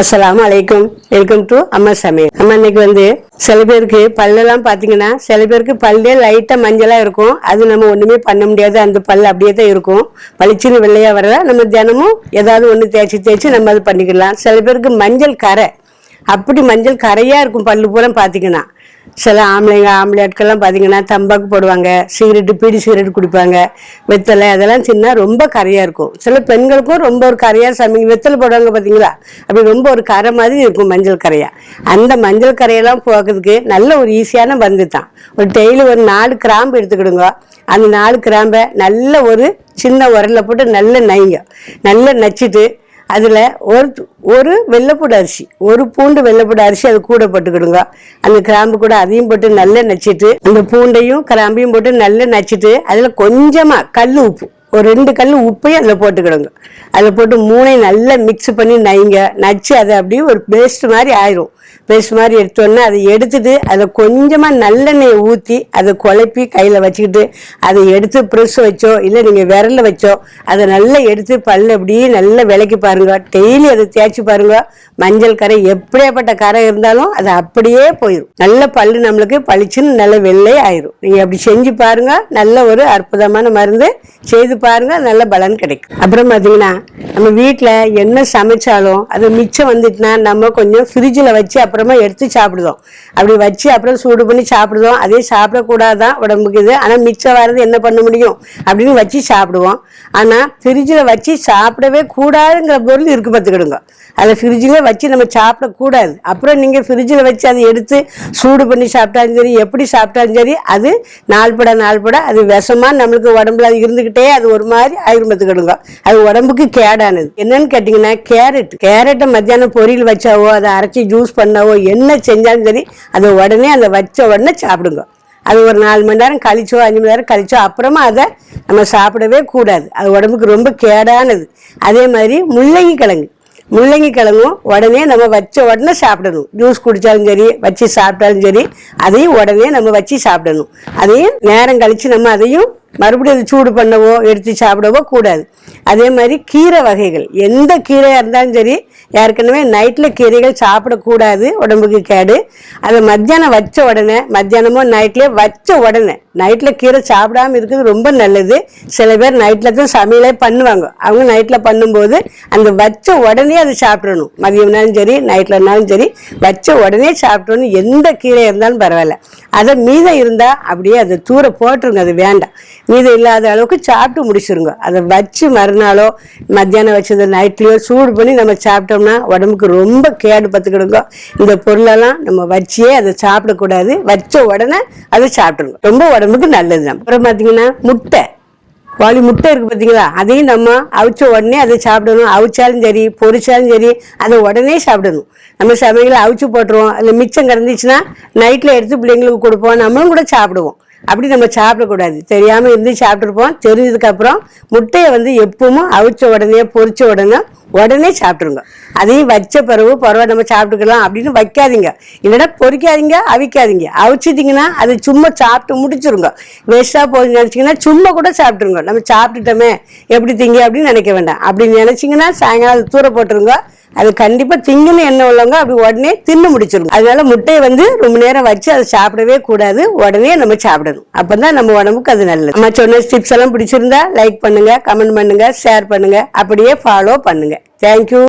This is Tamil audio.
அஸ்லாம் அலைக்கும் வெல்கம் டு அம்மா சமையல் அம்மா இன்னைக்கு வந்து சில பேருக்கு பல்லெல்லாம் பார்த்தீங்கன்னா சில பேருக்கு பல்லே லைட்டாக மஞ்சளாக இருக்கும். அது நம்ம ஒன்றுமே பண்ண முடியாது. அந்த பல் அப்படியே தான் இருக்கும். பளிச்சுன்னு வெள்ளையாக வரல. நம்ம தினமும் ஏதாவது ஒன்று தேய்ச்சி தேய்ச்சி நம்ம அது பண்ணிக்கலாம். சில பேருக்கு மஞ்சள் கரை அப்படி மஞ்சள் கரையாக இருக்கும் பல்லு பூரா பார்த்தீங்கன்னா சில ஆம்பளைங்க ஆம்பளை ஆட்கள்லாம் பார்த்தீங்கன்னா தம்பாக்கு போடுவாங்க சிகரெட்டு பீடி சிகரெட் குடிப்பாங்க வெத்தலை அதெல்லாம் சின்ன ரொம்ப கரையாக இருக்கும். சில பெண்களுக்கும் ரொம்ப ஒரு கரையாக சமைங்க வெத்தலை போடுவாங்க பார்த்தீங்களா அப்படி ரொம்ப ஒரு கரை மாதிரி இருக்கும் மஞ்சள் கரையாக அந்த மஞ்சள் கரையெல்லாம் போக்குறதுக்கு நல்ல ஒரு ஈஸியான பந்து தான். ஒரு டெய்லி ஒரு நாலு கிராம்பு எடுத்துக்கிடுங்க. அந்த நாலு கிராம்பை நல்ல ஒரு சின்ன உரலில் போட்டு நல்ல நைங்க. நல்லா நச்சிட்டு அதில் ஒரு ஒரு வெள்ளைப்பூடு அரிசி ஒரு பூண்டு வெள்ளைப்பூடு அரிசி அது கூட போட்டுக்கிடுங்க. அந்த கிராம்பு கூட அதையும் போட்டு நல்லா நச்சிட்டு அந்த பூண்டையும் கிராம்பையும் போட்டு நல்லா நச்சிட்டு அதில் கொஞ்சமாக கல் உப்பு ஒரு ரெண்டு கல் உப்பையும் அதில் போட்டுக்கிடுங்க. அதில் போட்டு மூணையும் நல்லா மிக்ஸ் பண்ணி நைங்க நச்சு அதை அப்படியே ஒரு பேஸ்ட் மாதிரி ஆயிரும். பேஸ்ட் மாதிரி எடுத்தோன்னே அதை எடுத்துட்டு அதில் கொஞ்சமாக நல்லெண்ணெயை ஊற்றி அதை குழப்பி கையில் வச்சுக்கிட்டு அதை எடுத்து ப்ரெஸ் வச்சோ இல்லை நீங்கள் விரல்ல வச்சோ அதை நல்லா எடுத்து பல்ல அப்படியே நல்லா விளக்கி பாருங்க. டெய்லி அதை தேய்ச்சி பாருங்க. மஞ்சள் கரை எப்படியாப்பட்ட கரை இருந்தாலும் அது அப்படியே போயிடும் நல்ல பல்லு நம்மளுக்கு பளிச்சுன்னு நல்ல வெள்ளை ஆயிரும். நீங்கள் அப்படி செஞ்சு பாருங்க. நல்ல ஒரு அற்புதமான மருந்து. செய்து பாருங்க. நல்ல பலன் கிடைக்கும். அப்புறம் பார்த்தீங்கன்னா நம்ம வீட்டில் என்ன சமைச்சாலும் அது மிச்சம் வந்துட்டுனா நம்ம கொஞ்சம் ஃப்ரிட்ஜில் வச்சு அப்புறமா எடுத்து சாப்பிடுதோம். அப்படி வச்சு அப்புறம் சூடு பண்ணி சாப்பிடுதோம். அதே சாப்பிடக்கூடாதான் உடம்புக்கு இது? ஆனால் மிச்சம் வர்றது என்ன பண்ண முடியும்? அப்படின்னு வச்சு சாப்பிடுவோம். ஆனால் ஃப்ரிட்ஜில் வச்சு சாப்பிடவே கூடாதுங்கிற பொருள் இருக்கு பார்த்துக்கிடுங்க. அதை ஃப்ரிட்ஜில் வச்சு நம்ம சாப்பிடக்கூடாது. அப்புறம் நீங்கள் ஃப்ரிட்ஜில் வச்சு அதை எடுத்து சூடு பண்ணி சாப்பிட்டாலும் சரி எப்படி சாப்பிட்டாலும் சரி அது நாள்பட நாள்பட அது விஷமா நம்மளுக்கு உடம்புல அது இருந்துக்கிட்டே அது ஒரு மாதிரி ஆயிரம் அது உடம்புக்கு கேடானது. என்னன்னு கேட்டிங்கன்னா கேரட். கேரட்டை மத்தியானம் பொரியல் வச்சாவோ அதை அரைச்சி ஜூஸ் பண்ணவோ என்ன செஞ்சாலும் சரி அதை உடனே அதை வச்ச உடனே சாப்பிடுங்க. அது ஒரு நாலு மணி நேரம் கழிச்சோ அஞ்சு மணி நேரம் கழிச்சோ அப்புறமா அதை நம்ம சாப்பிடவே கூடாது. அது உடம்புக்கு ரொம்ப கேடானது. அதே மாதிரி முள்ளங்கி கிழங்கு. முள்ளங்கி கிழங்கும் உடனே நம்ம வச்ச உடனே சாப்பிடணும். ஜூஸ் குடித்தாலும் சரி வச்சு சாப்பிட்டாலும் சரி அதையும் உடனே நம்ம வச்சு சாப்பிடணும். அதையும் நேரம் கழித்து நம்ம அதையும் மறுபடியும் அதை சூடு பண்ணவோ எடுத்து சாப்பிடவோ கூடாது. அதே மாதிரி கீரை வகைகள். எந்த கீரையாக இருந்தாலும் சரி ஏற்கனவே நைட்டில் கீரைகள் சாப்பிடக்கூடாது உடம்புக்கு கேடு. அதை மத்தியானம் வச்ச உடனே மத்தியானமோ நைட்லேயே வச்ச உடனே நைட்டில் கீரை சாப்பிடாம இருக்கிறது ரொம்ப நல்லது. சில பேர் நைட்டில் தான் சமையலே பண்ணுவாங்க. அவங்க நைட்டில் பண்ணும்போது அந்த வச்ச உடனே அதை சாப்பிடணும். மதியம்னாலும் சரி நைட்லனாலும் சரி வச்ச உடனே சாப்பிடணும். எந்த கீரை இருந்தாலும் பரவாயில்ல. அதை மீதம் இருந்தால் அப்படியே அதை தூர போட்டுருங்க. அது வேண்டாம். மீது இல்லாத அளவுக்கு சாப்பிட்டு முடிச்சிருங்க. அதை வச்சு மறுநாளோ மத்தியானம் வச்சது நைட்லேயோ சூடு பண்ணி நம்ம சாப்பிட்டோம்னா உடம்புக்கு ரொம்ப கேடு பார்த்துக்கிடுங்க. இந்த பொருளெல்லாம் நம்ம வச்சே அதை சாப்பிடக்கூடாது. வச்ச உடனே அதை சாப்பிட்ருங்க ரொம்ப உடம்புக்கு நல்லது நம்ம. அப்புறம் பார்த்தீங்கன்னா முட்டை. கோழி முட்டை இருக்குது பார்த்தீங்களா? அதையும் நம்ம அவிச்ச உடனே அதை சாப்பிடணும். அவிச்சாலும் சரி பொரிச்சாலும் சரி அதை உடனே சாப்பிடணும். நம்ம சமையல அவிச்சு போட்டுருவோம். அதில் மிச்சம் கிடந்துச்சுன்னா நைட்டில் எடுத்து பிள்ளைங்களுக்கு கொடுப்போம். நம்மளும் கூட சாப்பிடுவோம். அப்படி நம்ம சாப்பிடக்கூடாது. தெரியாமல் இருந்து சாப்பிட்ருப்போம் தெரிஞ்சதுக்கப்புறம் முட்டையை வந்து எப்பவும் அவிச்ச உடனே பொறிச்ச உடனே உடனே சாப்பிட்ருங்க அதையும் வச்ச பிறகு பரவாயில்ல நம்ம சாப்பிட்டுக்கலாம் அப்படின்னு வைக்காதீங்க. இல்லைன்னா பொரிக்காதீங்க அவிக்காதீங்க. அவிச்சிட்டிங்கன்னா அது சும்மா சாப்பிட்டு முடிச்சிருங்க. வேஸ்ட்டாக போகுதுன்னு நினச்சிங்கன்னா சும்மா கூட சாப்பிட்ருங்க நம்ம சாப்பிட்டுட்டோமே எப்படி திங்க அப்படின்னு நினைக்க வேண்டாம். அப்படி நினச்சிங்கன்னா சாயங்காலம் அது தூர போட்டுருங்க. அது கண்டிப்பாக திங்கன்னு என்ன உள்ளவங்க அப்படி உடனே தின்னு முடிச்சிருங்க. அதனால முட்டையை வந்து ரொம்ப நேரம் வச்சு அதை சாப்பிடவே கூடாது. உடனே நம்ம சாப்பிடணும். அப்போ தான் நம்ம உடம்புக்கு அது நல்லது. நம்ம சொன்ன டிப்ஸ் எல்லாம் பிடிச்சிருந்தா லைக் பண்ணுங்கள் கமெண்ட் பண்ணுங்கள் ஷேர் பண்ணுங்கள் அப்படியே ஃபாலோ பண்ணுங்கள் Thank you.